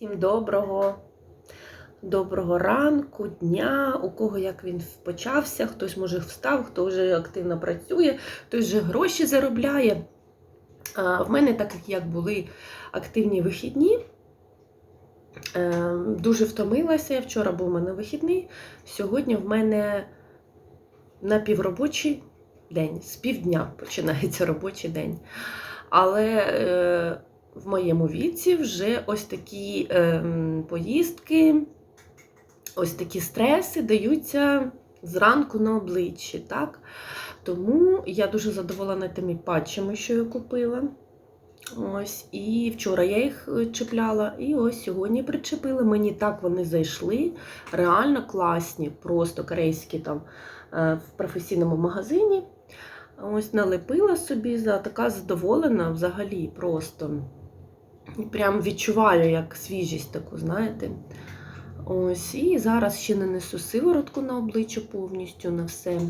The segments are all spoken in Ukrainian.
Всім доброго, доброго ранку, дня, у кого як він почався, хтось може встав, хто вже активно працює, хтось вже гроші заробляє. А в мене, так як були активні вихідні, е, дуже втомилася. Вчора був у мене вихідний, сьогодні в мене напівробочий день, з півдня починається робочий день. Але е, в моєму віці вже ось такі е, поїздки, ось такі стреси даються зранку на обличчі. Так? Тому я дуже задоволена тими патчами, що я купила. Ось, І вчора я їх е, чіпляла, і ось сьогодні причепила. Мені так вони зайшли. Реально класні, просто корейські там е, в професійному магазині. Ось налепила собі, така задоволена взагалі просто. Прям відчуваю як свіжість таку, знаєте. Ось, І зараз ще нанесу сиворотку на обличчя повністю на все.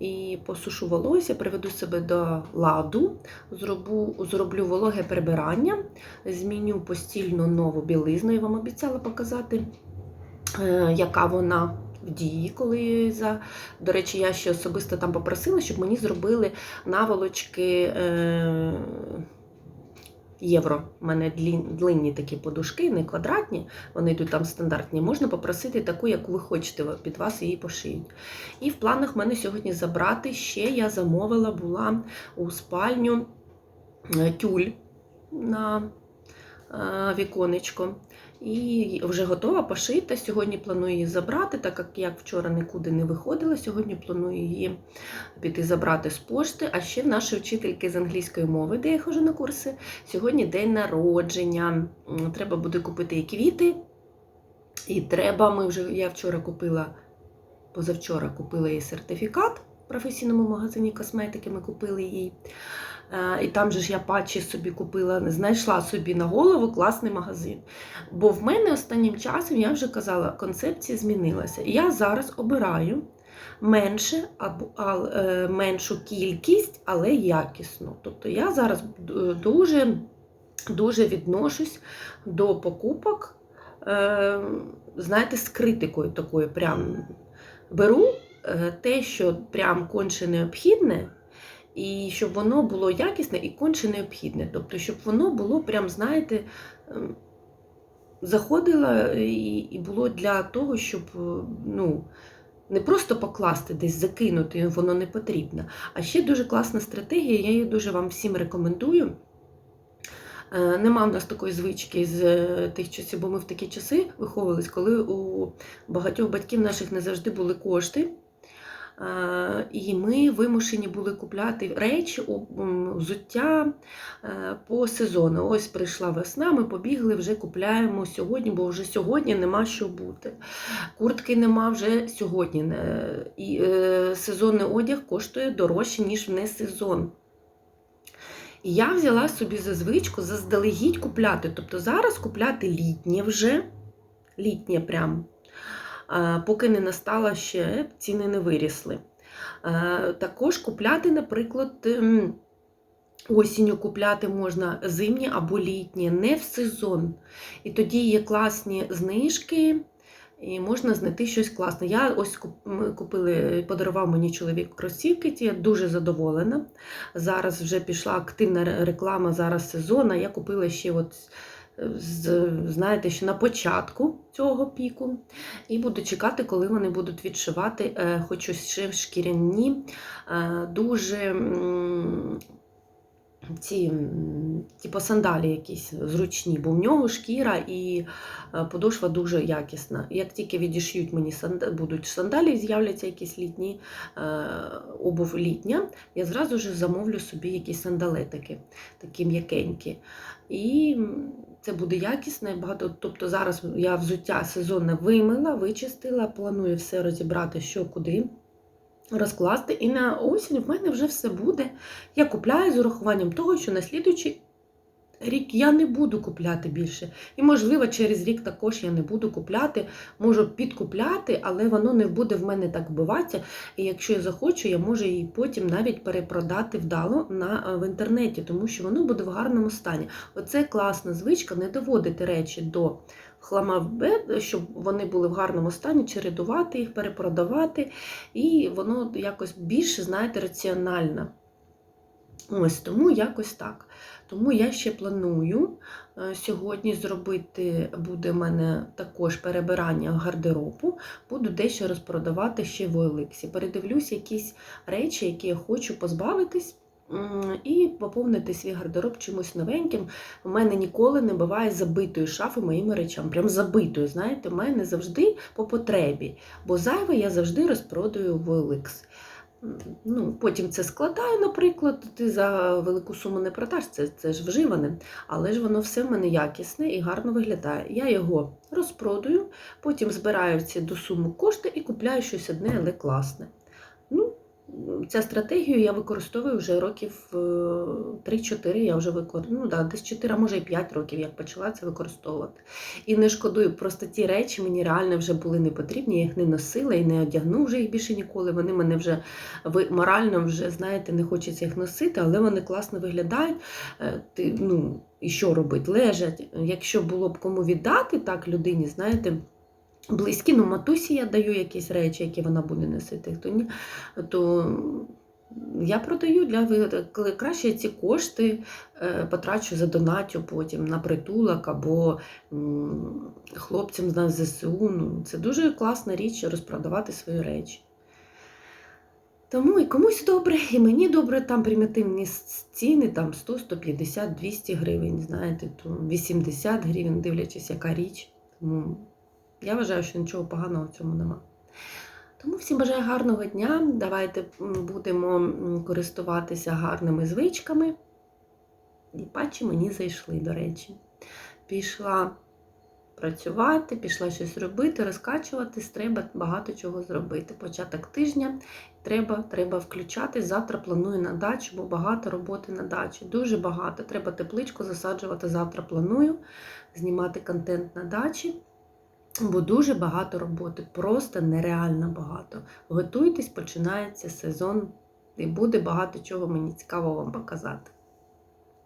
І посушу волосся, приведу себе до ладу, зроблю, зроблю вологе прибирання, зміню постільну нову білизну, я вам обіцяла показати, е, яка вона в дії, коли за. До речі, я ще особисто там попросила, щоб мені зробили наволочки. Е... Євро. У мене длинні такі подушки, не квадратні, вони йдуть там стандартні. Можна попросити таку, яку ви хочете, під вас її пошиють. І в планах в мене сьогодні забрати ще я замовила була у спальню е, тюль на е, віконечко. І вже готова пошита. Сьогодні планую її забрати, так як я вчора нікуди не виходила. Сьогодні планую її піти забрати з пошти. А ще в нашої вчительки з англійської мови, де я ходжу на курси, сьогодні день народження. Треба буде купити і квіти. І треба, ми вже, я вчора купила, позавчора купила їй сертифікат професійному магазині косметики, ми купили їй. І там же ж я патчі собі купила, знайшла собі на голову класний магазин. Бо в мене останнім часом, я вже казала, концепція змінилася. Я зараз обираю менше або е, меншу кількість, але якісно. Тобто я зараз дуже дуже відношусь до покупок, е, знаєте, з критикою такою. Прям беру е, те, що прям конче необхідне. І щоб воно було якісне і конче необхідне. Тобто, щоб воно було, прям, знаєте, ем, заходило і було для того, щоб ну, не просто покласти десь закинути, воно не потрібно. А ще дуже класна стратегія, я її дуже вам всім рекомендую. Е, нема в нас такої звички з е, тих часів, бо ми в такі часи виховувались, коли у багатьох батьків наших не завжди були кошти. І ми вимушені були купляти речі, взуття е, по сезону. Ось прийшла весна, ми побігли, вже купляємо сьогодні, бо вже сьогодні нема що бути. Куртки нема вже сьогодні. І е, сезонний одяг коштує дорожче, ніж в сезон. І я взяла собі за звичку заздалегідь купляти. Тобто зараз купляти літнє вже, літнє прям поки не настала ще, ціни не вирісли. Також купляти, наприклад, ем, осінню купляти можна зимні або літні, не в сезон. І тоді є класні знижки. І можна знайти щось класне. Я ось купили, подарував мені чоловік кросівки, я дуже задоволена. Зараз вже пішла активна реклама, зараз сезон, Я купила ще от знаєте, що на початку цього піку, і буду чекати, коли вони будуть відшивати, е, хочу ще шкіряні, е, дуже ці типу сандалі якісь зручні, бо в нього шкіра і е, подошва дуже якісна. Як тільки відіш'ють мені сандалі, будуть сандалі, з'являться якісь літні обув літня, я зразу ж замовлю собі якісь сандалетики, такі м'якенькі. І це буде якісне, багато. Тобто зараз я взуття сезонне вимила, вичистила, планую все розібрати, що куди розкласти. І на осінь в мене вже все буде. Я купляю з урахуванням того, що на слідуючий рік я не буду купляти більше. І, можливо, через рік також я не буду купляти, можу підкупляти, але воно не буде в мене так вбиватися. І якщо я захочу, я можу її потім навіть перепродати вдало на, в інтернеті, тому що воно буде в гарному стані. Оце класна звичка, не доводити речі до хламавбе, щоб вони були в гарному стані, чередувати їх, перепродавати, і воно якось більше, знаєте, раціонально. Ось тому якось так. Тому я ще планую е, сьогодні зробити, буде в мене також перебирання гардеробу, буду дещо розпродавати ще в OLX. Передивлюсь якісь речі, які я хочу позбавитись. І поповнити свій гардероб чимось новеньким. У мене ніколи не буває забитої шафи моїми речами. Прям забитою, знаєте, у мене завжди по потребі. Бо зайве я завжди розпродаю в OLX. Ну, потім це складаю, наприклад, ти за велику суму не продаш, це, це ж вживане, але ж воно все в мене якісне і гарно виглядає. Я його розпродаю, потім збираю ці до суму кошти і купляю щось одне, але класне. Ця стратегію я використовую вже років е, 3-4, я вже використовую, ну да, десь 4, а може і 5 років, як почала це використовувати. І не шкодую, просто ті речі мені реально вже були не потрібні, я їх не носила і не одягну вже їх більше ніколи. Вони мене вже морально вже, знаєте, не хочеться їх носити, але вони класно виглядають. Е, Ти, ну, і що робити? Лежать. Якщо було б кому віддати так людині, знаєте. Близькі, ну матусі я даю якісь речі, які вона буде носити, то ні, то я продаю для коли краще ці кошти е, потрачу за донатю потім на притулок або хлопцям на ЗСУ. Ну, це дуже класна річ розпродавати свої речі. Тому і комусь добре, і мені добре, там примітивні ціни, там 100, 150, 200 гривень, знаєте, то 80 гривень, дивлячись, яка річ. Тому я вважаю, що нічого поганого в цьому нема. Тому всім бажаю гарного дня. Давайте будемо користуватися гарними звичками. І патчі мені зайшли, до речі. Пішла працювати, пішла щось робити, розкачуватись, треба багато чого зробити. Початок тижня треба, треба включати. Завтра планую на дачу, бо багато роботи на дачі. Дуже багато. Треба тепличку засаджувати. Завтра планую знімати контент на дачі. Бо дуже багато роботи, просто нереально багато. Готуйтесь, починається сезон, і буде багато чого мені цікаво вам показати.